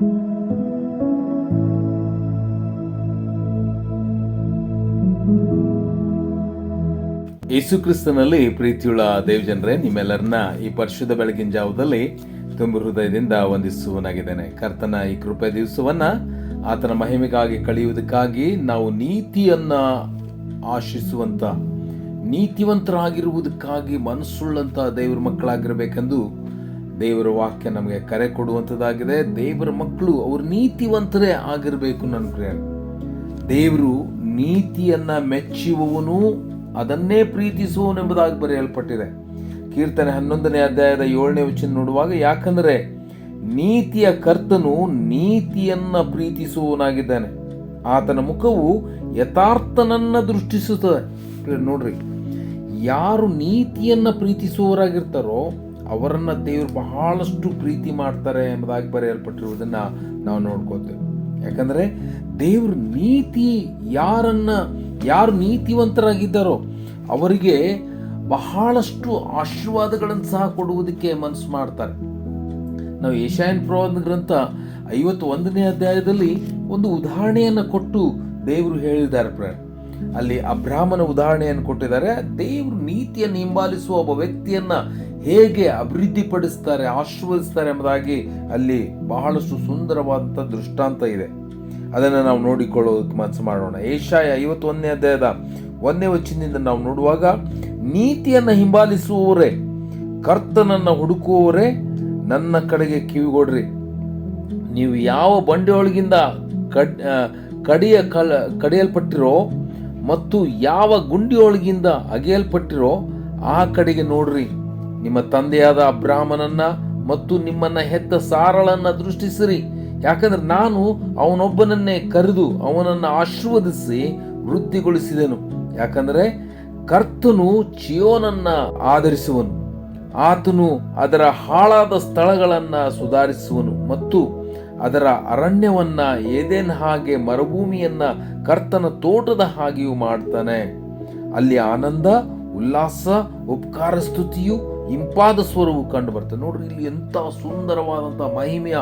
ಯೇಸು ಕ್ರಿಸ್ತನಲ್ಲಿ ಪ್ರೀತಿಯುಳ್ಳ ದೇವಜನರೇ, ನಿಮ್ಮೆಲ್ಲರನ್ನ ಈ ಪರಿಶುದ್ಧ ಬೆಳಗಿನ ಜಾವದಲ್ಲಿ ತುಂಬ ಹೃದಯದಿಂದ ವಂದಿಸುವನಾಗಿದ್ದೇನೆ. ಕರ್ತನ ಈ ಕೃಪೆ ದಿವಸವನ್ನ ಆತನ ಮಹಿಮೆಗಾಗಿ ಕಳೆಯುವುದಕ್ಕಾಗಿ ನಾವು ನೀತಿಯನ್ನ ಆಶಿಸುವಂತ, ನೀತಿವಂತರಾಗಿರುವುದಕ್ಕಾಗಿ ಮನಸ್ಸುಳ್ಳಂತ ದೇವರ ಮಕ್ಕಳಾಗಿರಬೇಕೆಂದು ದೇವರ ವಾಕ್ಯ ನಮಗೆ ಕರೆ ಕೊಡುವಂಥದ್ದಾಗಿದೆ. ದೇವರ ಮಕ್ಕಳು ಅವರು ನೀತಿವಂತರೇ ಆಗಿರಬೇಕು ನನ್ನ ಪ್ರಿಯ ದೇವರು ನೀತಿಯನ್ನ ಮೆಚ್ಚುವವನು, ಅದನ್ನೇ ಪ್ರೀತಿಸುವನೆಂಬುದಾಗಿ ಬರೆಯಲ್ಪಟ್ಟಿದೆ. ಕೀರ್ತನೆ ಹನ್ನೊಂದನೇ ಅಧ್ಯಾಯದ ಏಳನೇ ವಚನ ನೋಡುವಾಗ ಯಾಕಂದರೆ ನೀತಿಯ ಕರ್ತನು ನೀತಿಯನ್ನ ಪ್ರೀತಿಸುವವನಾಗಿದ್ದಾನೆ. ಆತನ ಮುಖವು ಯಥಾರ್ಥನನ್ನು ದೃಷ್ಟಿಸುತ್ತದೆ. ನೋಡ್ರಿ, ಯಾರು ನೀತಿಯನ್ನ ಪ್ರೀತಿಸುವವರಾಗಿರ್ತಾರೋ ಅವರನ್ನ ದೇವರು ಬಹಳಷ್ಟು ಪ್ರೀತಿ ಮಾಡ್ತಾರೆ ಎಂಬುದಾಗಿ ಬರೆಯಲ್ಪಟ್ಟಿರುವುದನ್ನು ನಾವು ನೋಡ್ಕೋತೇವೆ ಯಾಕಂದ್ರೆ ದೇವ್ರ ನೀತಿ ಯಾರನ್ನ, ಯಾರು ನೀತಿವಂತರಾಗಿದ್ದಾರೋ ಅವರಿಗೆ ಬಹಳಷ್ಟು ಆಶೀರ್ವಾದಗಳನ್ನು ಸಹ ಕೊಡುವುದಕ್ಕೆ ಮನಸ್ಸು ಮಾಡ್ತಾರೆ. ನಾವು ಏಷ್ಯಾನ್ ಪ್ರವಾದ ಗ್ರಂಥ ಐವತ್ತು ಒಂದನೇ ಅಧ್ಯಾಯದಲ್ಲಿ ಒಂದು ಉದಾಹರಣೆಯನ್ನು ಕೊಟ್ಟು ದೇವರು ಹೇಳಿದ್ದಾರೆ ಪ್ರ ಅಲ್ಲಿ ಅಬ್ರಾಹ್ಮನ ಉದಾಹರಣೆಯನ್ನು ಕೊಟ್ಟಿದ್ದಾರೆ. ದೇವರು ನೀತಿಯನ್ನು ಹಿಂಬಾಲಿಸುವ ಒಬ್ಬ ವ್ಯಕ್ತಿಯನ್ನ ಹೇಗೆ ಅಭಿವೃದ್ಧಿಪಡಿಸ್ತಾರೆ ಆಶೀರ್ವದಿಸ್ತಾರೆ ಎಂಬುದಾಗಿ ಅಲ್ಲಿ ಬಹಳಷ್ಟು ಸುಂದರವಾದಂಥ ದೃಷ್ಟಾಂತ ಇದೆ. ಅದನ್ನು ನಾವು ನೋಡಿಕೊಳ್ಳೋದಕ್ಕೆ ಮನಸ್ಸು ಮಾಡೋಣ. ಏಷಾಯ ಐವತ್ತೊಂದನೇ ಅಧ್ಯಾಯದ ಒಂದನೇ ವಚನದಿಂದ ನಾವು ನೋಡುವಾಗ, ನೀತಿಯನ್ನು ಹಿಂಬಾಲಿಸುವವರೇ, ಕರ್ತನನ್ನು ಹುಡುಕುವವರೇ, ನನ್ನ ಕಡೆಗೆ ಕಿವಿಗೊಡ್ರಿ. ನೀವು ಯಾವ ಬಂಡೆಯೊಳಗಿಂದ ಕಡ್ ಕಡಿಯ ಕಲ ಕಡಿಯಲ್ಪಟ್ಟಿರೋ ಮತ್ತು ಯಾವ ಗುಂಡಿಯೊಳಗಿಂದ ಅಗೆಯಲ್ಪಟ್ಟಿರೋ ಆ ಕಡೆಗೆ ನೋಡ್ರಿ. ನಿಮ್ಮ ತಂದೆಯಾದ ಅಬ್ರಾಹ್ಮನನ್ನ ಮತ್ತು ನಿಮ್ಮನ್ನ ಹೆತ್ತ ಸಾರಳನ್ನ ದೃಷ್ಟಿಸಿರಿ. ಯಾಕಂದ್ರೆ ನಾನು ಅವನೊಬ್ಬನನ್ನೇ ಕರೆದು ಅವನನ್ನು ಆಶೀರ್ವದಿಸಿ ವೃದ್ಧಿಗೊಳಿಸಿದೆನು. ಯಾಕಂದ್ರೆ ಕರ್ತನು ಚಿಯೋನನ್ನ ಆಧರಿಸುವನು. ಆತನು ಅದರ ಹಾಳಾದ ಸ್ಥಳಗಳನ್ನ ಸುಧಾರಿಸುವನು ಮತ್ತು ಅದರ ಅರಣ್ಯವನ್ನ ಏದೇನ್ ಹಾಗೆ ಮರುಭೂಮಿಯನ್ನ ಕರ್ತನ ತೋಟದ ಹಾಗೆಯೂ ಮಾಡ್ತಾನೆ. ಅಲ್ಲಿ ಆನಂದ, ಉಲ್ಲಾಸ, ಉಪಕಾರ, ಸ್ತುತಿಯು ಇಂಪಾದ ಸ್ವರವು ಕಂಡು ಬರ್ತದೆ ನೋಡ್ರಿ, ಇಲ್ಲಿ ಎಂಥ ಸುಂದರವಾದಂಥ ಮಹಿಮೆಯ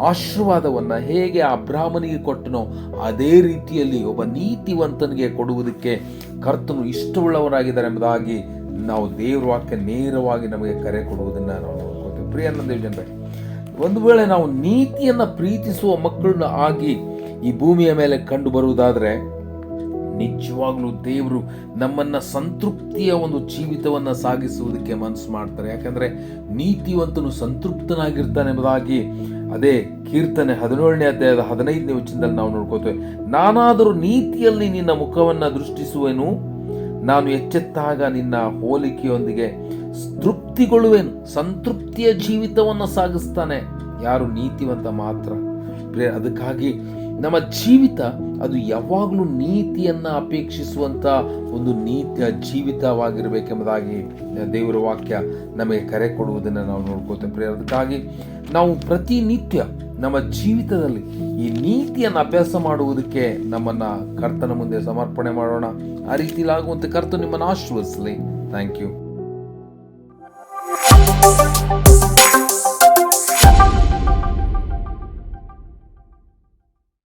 ಆಶೀರ್ವಾದವನ್ನ ಹೇಗೆ ಆ ಬ್ರಾಹ್ಮನಿಗೆ ಕೊಟ್ಟನೋ ಅದೇ ರೀತಿಯಲ್ಲಿ ಒಬ್ಬ ನೀತಿವಂತನಿಗೆ ಕೊಡುವುದಕ್ಕೆ ಕರ್ತನು ಇಷ್ಟವುಳ್ಳವರಾಗಿದ್ದಾರೆ ಎಂಬುದಾಗಿ ನಾವು ದೇವರ ವಾಕ್ಯ ನೇರವಾಗಿ ನಮಗೆ ಕರೆ ಕೊಡುವುದನ್ನು ನಾವು ನೋಡ್ಕೋತೇವೆ ಪ್ರಿಯ ದೇವ್ ಒಂದು ವೇಳೆ ನಾವು ನೀತಿಯನ್ನ ಪ್ರೀತಿಸುವ ಮಕ್ಕಳನ್ನ ಆಗಿ ಈ ಭೂಮಿಯ ಮೇಲೆ ಕಂಡು ಬರುವುದಾದ್ರೆ ನಿಜವಾಗ್ಲೂ ದೇವರು ನಮ್ಮನ್ನ ಸಂತೃಪ್ತಿಯ ಒಂದು ಜೀವಿತವನ್ನ ಸಾಗಿಸುವುದಕ್ಕೆ ಮನಸ್ಸು ಮಾಡ್ತಾರೆ. ಯಾಕಂದ್ರೆ ನೀತಿವಂತನು ಸಂತೃಪ್ತನಾಗಿರ್ತಾನೆ ಎಂಬುದಾಗಿ ಅದೇ ಕೀರ್ತನೆ ಹದಿನೇಳನೇ ಅಧ್ಯಾಯದ ಹದಿನೈದನೇ ವಚನದಲ್ಲಿ ನಾವು ನೋಡ್ಕೋತೇವೆ ನಾನಾದರೂ ನೀತಿಯಲ್ಲಿ ನಿನ್ನ ಮುಖವನ್ನ ದೃಷ್ಟಿಸುವೆನು. ನಾನು ಎಚ್ಚೆತ್ತಾಗ ನಿನ್ನ ಹೋಲಿಕೆಯೊಂದಿಗೆ ತೃಪ್ತಿಗೊಳ್ಳುವೆನು. ಸಂತೃಪ್ತಿಯ ಜೀವಿತವನ್ನು ಸಾಗಿಸ್ತಾನೆ. ಯಾರು ನೀತಿವಂತ ಮಾತ್ರ. ಅದಕ್ಕಾಗಿ ನಮ್ಮ ಜೀವಿತ ಅದು ಯಾವಾಗಲೂ ನೀತಿಯನ್ನ ಅಪೇಕ್ಷಿಸುವಂತ ಒಂದು ನೀತಿಯ ಜೀವಿತವಾಗಿರಬೇಕೆಂಬುದಾಗಿ ದೇವರ ವಾಕ್ಯ ನಮಗೆ ಕರೆ ಕೊಡುವುದನ್ನು ನಾವು ನೋಡ್ಕೋತೇವೆ ಅದಕ್ಕಾಗಿ ನಾವು ಪ್ರತಿನಿತ್ಯ ನಮ್ಮ ಜೀವಿತದಲ್ಲಿ ಈ ನೀತಿಯನ್ನು ಅಭ್ಯಾಸ ಮಾಡುವುದಕ್ಕೆ ನಮ್ಮನ್ನ ಕರ್ತನ ಮುಂದೆ ಸಮರ್ಪಣೆ ಮಾಡೋಣ. ಆ ರೀತಿಯಲ್ಲಿ ಆಗುವಂತೆ ಕರ್ತನು ನಿಮ್ಮನ್ನು ಆಶೀರ್ವದಿಸಲಿ. Thank you